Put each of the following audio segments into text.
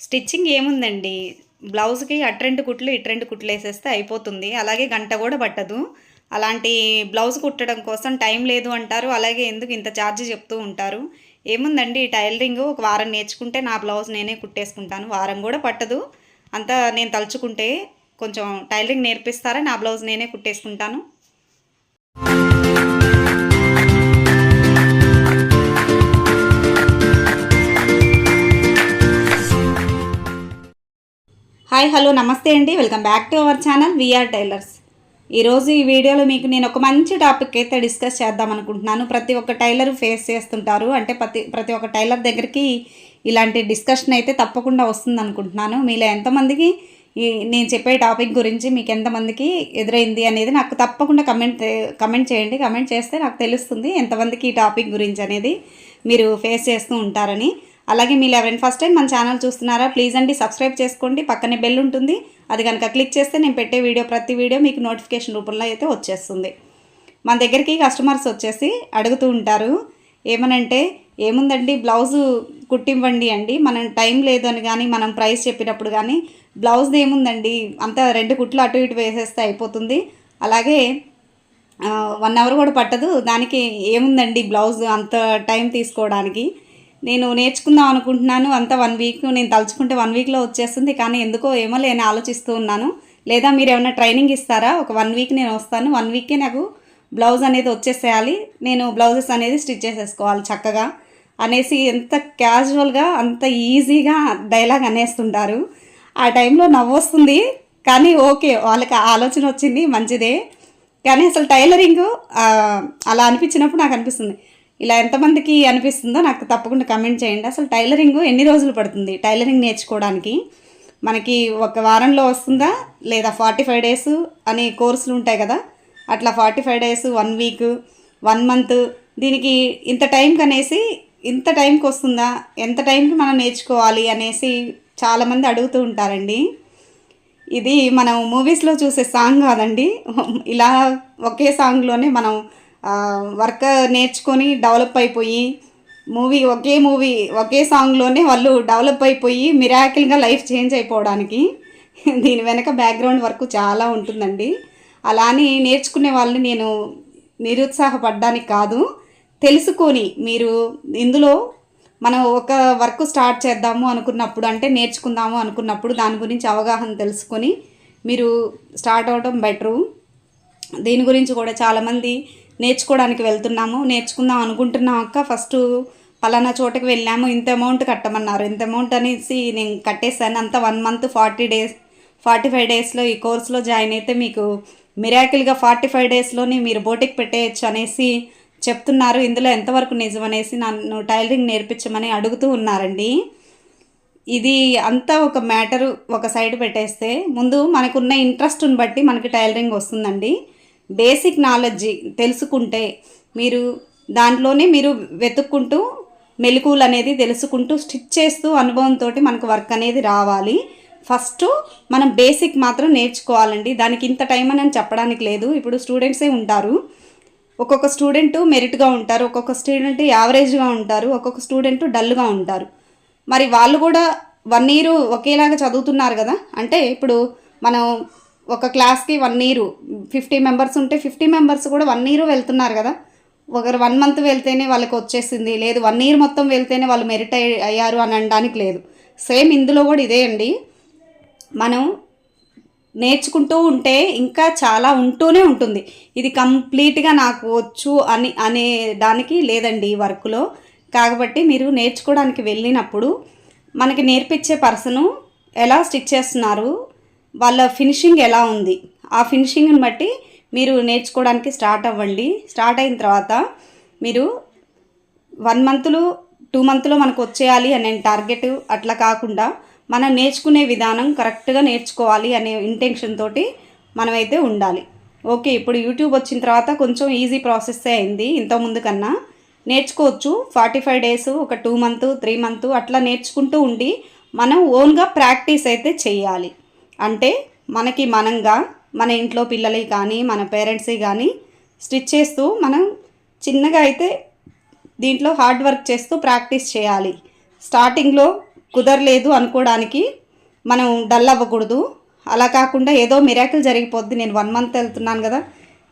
Stitching ఏముందండి? బ్లౌజ్కి అటు రెండు కుట్లు ఇటు రెండు కుట్లు వేసేస్తే అయిపోతుంది. అలాగే గంట కూడా పట్టదు. అలాంటి బ్లౌజ్ కుట్టడం కోసం టైం లేదు అంటారు. అలాగే ఎందుకు ఇంత ఛార్జ్ చెప్తూ ఉంటారు? ఏముందండి? టైలరింగ్ ఒక వారం నేర్చుకుంటే నా బ్లౌజ్ నేనే కుట్టేసుకుంటాను. వారం కూడా పట్టదు. అంతా నేను తలుచుకుంటే కొంచెం టైలరింగ్ నేర్పిస్తారా? నా బ్లౌజ్ నేనే కుట్టేసుకుంటాను. హాయ్ హలో నమస్తే అండి. Welcome back to our channel VR tailors. ఈరోజు ఈ వీడియోలో మీకు నేను ఒక మంచి టాపిక్ అయితే డిస్కస్ చేద్దాం అనుకుంటున్నాను. ప్రతి ఒక్క టైలర్ ఫేస్ చేస్తుంటారు. అంటే ప్రతి ప్రతి ఒక్క టైలర్ దగ్గరికి ఇలాంటి డిస్కషన్ అయితే తప్పకుండా వస్తుంది అనుకుంటున్నాను. మీలో ఎంతమందికి ఈ నేను చెప్పే టాపిక్ గురించి మీకు ఎంతమందికి ఎదురైంది అనేది నాకు తప్పకుండా కమెంట్ కమెంట్ చేయండి. కమెంట్ చేస్తే నాకు తెలుస్తుంది ఎంతమందికి ఈ టాపిక్ గురించి అనేది మీరు ఫేస్ చేస్తూ ఉంటారని. అలాగే మీరు ఎవరైనా ఫస్ట్ టైం మన ఛానల్ చూస్తున్నారా ప్లీజ్ అండి సబ్స్క్రైబ్ చేసుకోండి. పక్కనే బెల్ ఉంటుంది. అది కనుక క్లిక్ చేస్తే నేను పెట్టే వీడియో ప్రతి వీడియో మీకు నోటిఫికేషన్ రూపంలో అయితే వచ్చేస్తుంది. మన దగ్గరికి కస్టమర్స్ వచ్చేసి అడుగుతూ ఉంటారు ఏమనంటే ఏముందండి బ్లౌజు కుట్టివ్వండి అండి. మనం టైం లేదు అని కానీ మనం ప్రైస్ చెప్పినప్పుడు కానీ బ్లౌజ్ ఏముందండి? అంతా రెండు కుట్లు అటు ఇటు వేసేస్తే అయిపోతుంది. అలాగే వన్ అవర్ కూడా పట్టదు. దానికి ఏముందండి బ్లౌజ్ అంత టైం తీసుకోవడానికి? నేను నేర్చుకుందాం అనుకుంటున్నాను. అంత వన్ వీక్ నేను తలుచుకుంటే వన్ వీక్లో వచ్చేస్తుంది. కానీ ఎందుకో ఏమో లేని ఆలోచిస్తూ ఉన్నాను. లేదా మీరు ఏమైనా ట్రైనింగ్ ఇస్తారా? ఒక వన్ వీక్ నేను వస్తాను. వన్ వీక్కే నాకు బ్లౌజ్ అనేది వచ్చేసేయాలి. నేను బ్లౌజెస్ అనేది స్టిచ్ చేసేసుకోవాలి చక్కగా అనేసి ఎంత క్యాజువల్గా అంత ఈజీగా డైలాగ్ అనేస్తుంటారు. ఆ టైంలో నవ్వొస్తుంది. కానీ ఓకే వాళ్ళకి ఆలోచన వచ్చింది మంచిదే. కానీ అసలు టైలరింగ్ అలా అనిపించినప్పుడు నాకు అనిపిస్తుంది. ఇలా ఎంతమందికి అనిపిస్తుందో నాకు తప్పకుండా కమెంట్ చేయండి. అసలు టైలరింగ్ ఎన్ని రోజులు పడుతుంది? టైలరింగ్ నేర్చుకోవడానికి మనకి ఒక వారంలో వస్తుందా? లేదా ఫార్టీ ఫైవ్ డేస్ అనే కోర్సులు ఉంటాయి కదా? అట్లా forty five days one week one month దీనికి ఇంత టైంకి అనేసి ఇంత టైంకి వస్తుందా? ఎంత టైంకి మనం నేర్చుకోవాలి? అనేసి చాలామంది అడుగుతూ ఉంటారండి. ఇది మనం మూవీస్లో చూసే సాంగ్ కాదండి. ఇలా ఒకే సాంగ్లోనే మనం వర్క్ నేర్చుకొని డెవలప్ అయిపోయి మూవీ ఒకే మూవీ ఒకే సాంగ్లోనే వాళ్ళు డెవలప్ అయిపోయి మిరాకిల్గా లైఫ్ చేంజ్ అయిపోవడానికి దీని వెనక బ్యాక్గ్రౌండ్ వర్క్ చాలా ఉంటుందండి. అలా అని నేర్చుకునే వాళ్ళని నేను నిరుత్సాహపడ్డానికి కాదు తెలుసుకొని మీరు ఇందులో మనం ఒక వర్క్ స్టార్ట్ చేద్దాము అనుకున్నప్పుడు అంటే నేర్చుకుందాము అనుకున్నప్పుడు దాని గురించి అవగాహన తెలుసుకొని మీరు స్టార్ట్ అవడం బెటరు. దీని గురించి కూడా చాలామంది నేర్చుకోవడానికి వెళ్తున్నాము. నేర్చుకుందాం అనుకుంటున్నాం అక్క. ఫస్ట్ పలానా చోటకి వెళ్ళాము. ఇంత అమౌంట్ కట్టమన్నారు. ఇంత అమౌంట్ అనేసి నేను కట్టేశాను. అంత one month forty days forty five డేస్లో ఈ కోర్సులో జాయిన్ అయితే మీకు మిరాకిల్గా ఫార్టీ ఫైవ్ డేస్లోనే మీరు బోటిక్ పెట్టేయచ్చు అనేసి చెప్తున్నారు. ఇందులో ఎంతవరకు నిజం అనేసి నన్ను టైలరింగ్ నేర్పించమని అడుగుతూ ఉన్నారండి. ఇది అంతా ఒక మ్యాటరు ఒక సైడ్ పెట్టేస్తే ముందు మనకున్న ఇంట్రెస్ట్ని బట్టి మనకి టైలరింగ్ వస్తుందండి. బేసిక్ నాలెడ్జ్ తెలుసుకుంటే మీరు దాంట్లోనే మీరు వెతుక్కుంటూ మెలకువలు అనేది తెలుసుకుంటూ స్టిచ్ చేస్తూ అనుభవంతో మనకు వర్క్ అనేది రావాలి. ఫస్ట్ మనం బేసిక్ మాత్రం నేర్చుకోవాలండి. దానికి ఇంత టైం అని చెప్పడానికి లేదు. ఇప్పుడు స్టూడెంట్సే ఉంటారు. ఒక్కొక్క స్టూడెంట్ మెరిట్గా ఉంటారు. ఒక్కొక్క స్టూడెంట్ యావరేజ్గా ఉంటారు. ఒక్కొక్క స్టూడెంట్ డల్గా ఉంటారు. మరి వాళ్ళు కూడా వన్ ఇయర్ ఒకేలాగా చదువుతున్నారు కదా? అంటే ఇప్పుడు మనం ఒక క్లాస్కి one year. Fifty members fifty fifty members కూడా వన్ ఇయర్ వెళ్తున్నారు కదా. ఒకరు వన్ మంత్ వెళ్తేనే వాళ్ళకి వచ్చేసింది. లేదు వన్ ఇయర్ మొత్తం వెళ్తేనే వాళ్ళు మెరిట్ అయ్యారు అని అనడానికి లేదు. సేమ్ ఇందులో కూడా ఇదే అండి. మనం నేర్చుకుంటూ ఉంటే ఇంకా చాలా ఉంటూనే ఉంటుంది. ఇది కంప్లీట్గా నాకు వచ్చు అని అనే దానికి లేదండి ఈ వర్క్లో. కాబట్టి మీరు నేర్చుకోవడానికి వెళ్ళినప్పుడు మనకి నేర్పించే పర్సను ఎలా స్టిచ్ చేస్తున్నారు? వాళ్ళ ఫినిషింగ్ ఎలా ఉంది? ఆ ఫినిషింగ్ని బట్టి మీరు నేర్చుకోవడానికి స్టార్ట్ అవ్వండి. స్టార్ట్ అయిన తర్వాత మీరు వన్ మంత్లో టూ మంత్లో మనకు వచ్చేయాలి అనే టార్గెట్ అట్లా కాకుండా మనం నేర్చుకునే విధానం కరెక్ట్గా నేర్చుకోవాలి అనే ఇంటెన్షన్ తోటి మనమైతే ఉండాలి. ఓకే ఇప్పుడు యూట్యూబ్ వచ్చిన తర్వాత కొంచెం ఈజీ ప్రాసెస్ అయింది ఇంతకుముందు కన్నా. నేర్చుకోవచ్చు. ఫార్టీ ఫైవ్ డేస్ ఒక టూ మంత్ త్రీ మంత్ అట్లా నేర్చుకుంటూ ఉండి మనం ఓన్గా ప్రాక్టీస్ అయితే చేయాలి. అంటే మనకి మనంగా మన ఇంట్లో పిల్లలకి కానీ మన పేరెంట్స్కి కానీ స్టిచ్ చేస్తూ మనం చిన్నగా అయితే దీంట్లో హార్డ్ వర్క్ చేస్తూ ప్రాక్టీస్ చేయాలి. స్టార్టింగ్లో కుదరలేదు అనుకోవడానికి మనం డల్ అవ్వకూడదు. అలా కాకుండా ఏదో మిరాకిల్ జరిగిపోద్ది. నేను వన్ మంత్ వెళ్తున్నాను కదా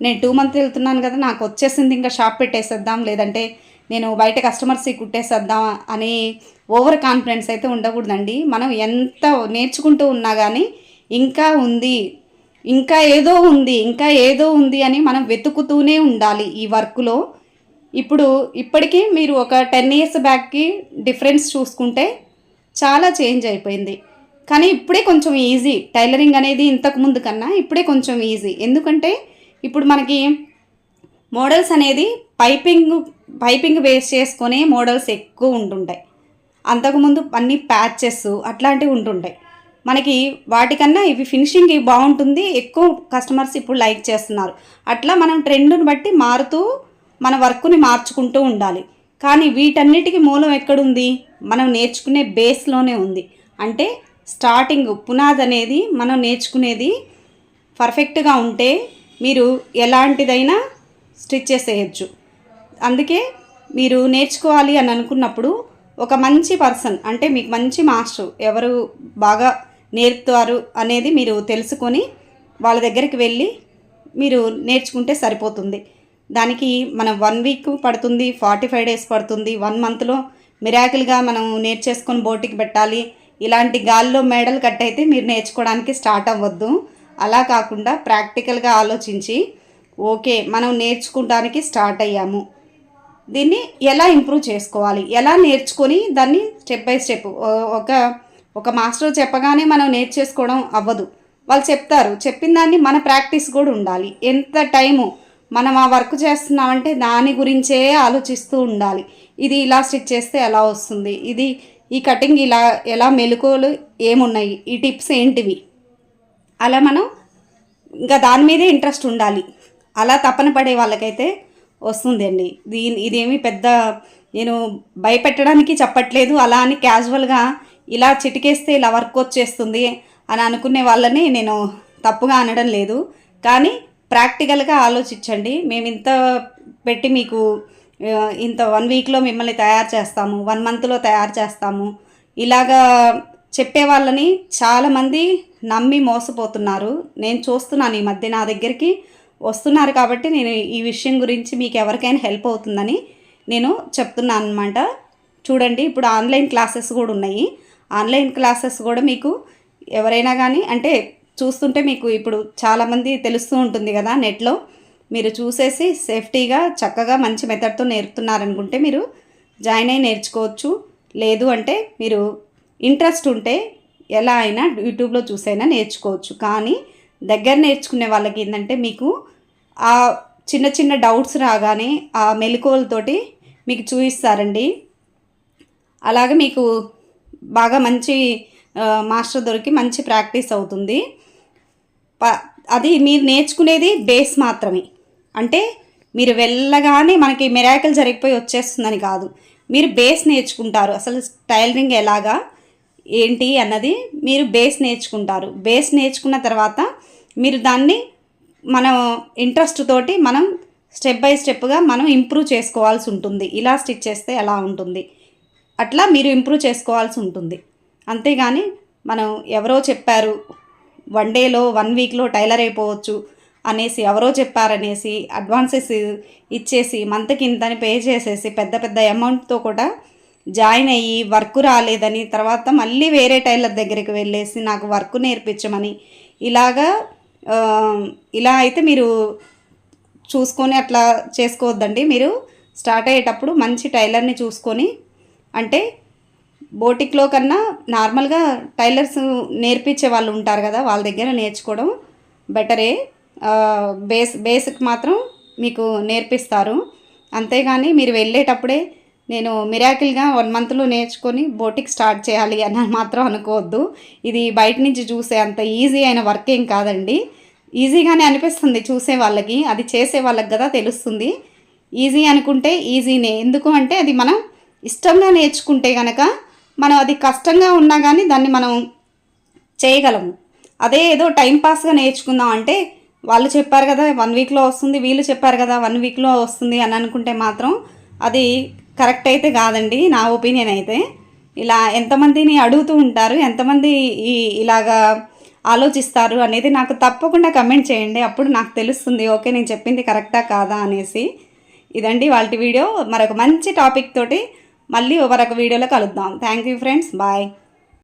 నేను టూ మంత్ వెళ్తున్నాను కదా నాకు వచ్చేసింది ఇంకా షాప్ పెట్టేసేద్దాం. లేదంటే నేను బయట కస్టమర్స్కి కుట్టేసేద్దాం అని ఓవర్ కాన్ఫిడెన్స్ అయితే ఉండకూడదండి. మనం ఎంత నేర్చుకుంటూ ఉన్నా కానీ ఇంకా ఉంది ఇంకా ఏదో ఉంది ఇంకా ఏదో ఉంది అని మనం వెతుకుతూనే ఉండాలి ఈ వర్క్లో. ఇప్పుడు ఇప్పటికీ మీరు ఒక టెన్ ఇయర్స్ బ్యాక్కి డిఫరెన్స్ చూసుకుంటే చాలా చేంజ్ అయిపోయింది. కానీ ఇప్పుడే కొంచెం ఈజీ. టైలరింగ్ అనేది ఇంతకు ముందు కన్నా ఇప్పుడే కొంచెం ఈజీ. ఎందుకంటే ఇప్పుడు మనకి మోడల్స్ అనేది పైపింగ్ పైపింగ్ వేస్ట్ చేసుకునే మోడల్స్ ఎక్కువ ఉంటుంటాయి. అంతకుముందు అన్ని ప్యాచెస్ అట్లాంటివి ఉంటుంటాయి. మనకి వాటికన్నా ఇవి ఫినిషింగ్ బాగుంటుంది ఎక్కువ కస్టమర్స్ ఇప్పుడు లైక్ చేస్తున్నారు. అట్లా మనం ట్రెండ్ని బట్టి మారుతూ మన వర్క్ని మార్చుకుంటూ ఉండాలి. కానీ వీటన్నిటికీ మూలం ఎక్కడుంది? మనం నేర్చుకునే బేస్లోనే ఉంది. అంటే స్టార్టింగ్ పునాది అనేది మనం నేర్చుకునేది పర్ఫెక్ట్గా ఉంటే మీరు ఎలాంటిదైనా స్టిచ్ చేసేయచ్చు. అందుకే మీరు నేర్చుకోవాలి అని అనుకున్నప్పుడు ఒక మంచి పర్సన్ అంటే మీకు మంచి మాస్టర్ ఎవరు బాగా నేర్పుతారు అనేది మీరు తెలుసుకొని వాళ్ళ దగ్గరికి వెళ్ళి మీరు నేర్చుకుంటే సరిపోతుంది. దానికి మనం వన్ వీక్ పడుతుంది ఫార్టీ ఫైవ్ డేస్ పడుతుంది. వన్ మంత్లో మిరాకిల్గా మనం నేర్చేసుకొని బోటికి పెట్టాలి. ఇలాంటి గాల్లో మేడలు కట్టయితే మీరు నేర్చుకోవడానికి స్టార్ట్ అవ్వద్దు. అలా కాకుండా ప్రాక్టికల్గా ఆలోచించి ఓకే మనం నేర్చుకోవడానికి స్టార్ట్ అయ్యాము. దీన్ని ఎలా ఇంప్రూవ్ చేసుకోవాలి? ఎలా నేర్చుకొని దాన్ని స్టెప్ బై స్టెప్ ఒక ఒక మాస్టర్ చెప్పగానే మనం నేర్చేసుకోవడం అవ్వదు. వాళ్ళు చెప్తారు చెప్పిన దాన్ని మన ప్రాక్టీస్ కూడా ఉండాలి. ఎంత టైము మనం ఆ వర్క్ చేస్తున్నామంటే దాని గురించే ఆలోచిస్తూ ఉండాలి. ఇది ఇలా స్టిచ్ చేస్తే ఎలా వస్తుంది? ఇది ఈ కటింగ్ ఇలా ఎలా మెలకువలు ఏమున్నాయి? ఈ టిప్స్ ఏంటివి? అలా మనం ఇంకా దాని మీదే ఇంట్రెస్ట్ ఉండాలి. అలా తపన పడే వాళ్ళకైతే వస్తుందండి దీని ఇదేమి పెద్ద నేను భయపెట్టడానికి చెప్పట్లేదు. అలా అని క్యాజువల్గా ఇలా చిటికేస్తే ఇలా వర్క్ వచ్చేస్తుంది అని అనుకునే వాళ్ళని నేను తప్పుగా అనడం లేదు. కానీ ప్రాక్టికల్గా ఆలోచించండి. మేము ఇంత పెట్టి మీకు ఇంత వన్ వీక్లో మిమ్మల్ని తయారు చేస్తాము వన్ మంత్లో తయారు చేస్తాము. ఇలాగా చెప్పే వాళ్ళని చాలామంది నమ్మి మోసపోతున్నారు. నేను చూస్తున్నాను ఈ మధ్య నా దగ్గరికి వస్తున్నారు కాబట్టి నేను ఈ విషయం గురించి మీకు ఎవరికైనా హెల్ప్ అవుతుందని నేను చెప్తున్నాను అనమాట చూడండి ఇప్పుడు ఆన్లైన్ క్లాసెస్ కూడా ఉన్నాయి. ఆన్లైన్ క్లాసెస్ కూడా మీకు ఎవరైనా కానీ అంటే చూస్తుంటే మీకు ఇప్పుడు చాలామంది తెలుస్తూ ఉంటుంది కదా నెట్లో. మీరు చూసేసి సేఫ్టీగా చక్కగా మంచి మెథడ్తో నేర్పుతున్నారనుకుంటే మీరు జాయిన్ అయి నేర్చుకోవచ్చు. లేదు అంటే మీరు ఇంట్రెస్ట్ ఉంటే ఎలా అయినా యూట్యూబ్లో చూసైనా నేర్చుకోవచ్చు. కానీ దగ్గర నేర్చుకునే వాళ్ళకి ఏంటంటే మీకు ఆ చిన్న చిన్న డౌట్స్ రాగానే ఆ మెలకువలతోటి మీకు చూపిస్తారండి. అలాగే మీకు బాగా మంచి మాస్టర్ దొరికి మంచి ప్రాక్టీస్ అవుతుంది. ప- అది మీరు నేర్చుకునేది బేస్ మాత్రమే. అంటే మీరు వెళ్ళగానే మనకి మిరాకిల్ జరిగిపోయి వచ్చేస్తుందని కాదు. మీరు బేస్ నేర్చుకుంటారు. అసలు టైలరింగ్ ఎలాగా ఏంటి అన్నది మీరు బేస్ నేర్చుకుంటారు. బేస్ నేర్చుకున్న తర్వాత మీరు దాన్ని మనం ఇంట్రెస్ట్ తోటి మనం స్టెప్ బై స్టెప్గా మనం ఇంప్రూవ్ చేసుకోవాల్సి ఉంటుంది. ఇలా స్టిచ్ చేస్తే ఎలా ఉంటుంది? అట్లా మీరు ఇంప్రూవ్ చేసుకోవాల్సి ఉంటుంది. అంతేగాని మనం ఎవరో చెప్పారు వన్ డేలో వన్ వీక్లో టైలర్ అయిపోవచ్చు అనేసి ఎవరో చెప్పారనేసి అడ్వాన్సెస్ ఇచ్చేసి మంత్కి ఇంతని పే చేసేసి పెద్ద పెద్ద అమౌంట్తో కూడా జాయిన్ అయ్యి వర్క్ రాలేదని తర్వాత మళ్ళీ వేరే టైలర్ దగ్గరికి వెళ్ళేసి నాకు వర్క్ నేర్పించమని ఇలాగా ఇలా అయితే మీరు చూసుకొని అట్లా చేసుకోవద్దండి. మీరు స్టార్ట్ అయ్యేటప్పుడు మంచి టైలర్ని చూసుకొని అంటే బోటిక్లో కన్నా నార్మల్గా టైలర్స్ నేర్పించే వాళ్ళు ఉంటారు కదా వాళ్ళ దగ్గర నేర్చుకోవడం బెటరే. బేస్ బేసిక్ మాత్రం మీకు నేర్పిస్తారు. అంతేగాని మీరు వెళ్ళేటప్పుడే నేను మిరాకిల్గా వన్ మంత్లో నేర్చుకొని బోటిక్ స్టార్ట్ చేయాలి అని మాత్రం అనుకోవద్దు. ఇది బయట నుంచి చూసే అంత ఈజీ అయిన వర్క్ ఏం కాదండి. ఈజీగానే అనిపిస్తుంది చూసే వాళ్ళకి అది చేసే వాళ్ళకి కదా తెలుస్తుంది. ఈజీ అనుకుంటే ఈజీనే. ఎందుకు అంటే అది మనం ఇష్టంగా నేర్చుకుంటే కనుక మనం అది కష్టంగా ఉన్నా కానీ దాన్ని మనం చేయగలము. అదే ఏదో టైంపాస్గా నేర్చుకుందాం అంటే వాళ్ళు చెప్పారు కదా వన్ వీక్లో వస్తుంది వీళ్ళు చెప్పారు కదా వన్ వీక్లో వస్తుంది అని అనుకుంటే మాత్రం అది కరెక్ట్ అయితే కాదండి నా ఒపీనియన్ అయితే. ఇలా ఎంతమందిని అడుగుతూ ఉంటారు ఎంతమంది ఈ ఇలాగా ఆలోచిస్తారు అనేది నాకు తప్పకుండా కమెంట్ చేయండి అప్పుడు నాకు తెలుస్తుంది ఓకే నేను చెప్పింది కరెక్టా కాదా అనేసి. ఇదండి వాళ్ళ వీడియో. మరొక మంచి టాపిక్ తోటి మళ్ళీ ఒక వీడియోలో కలుద్దాం. Thank you friends bye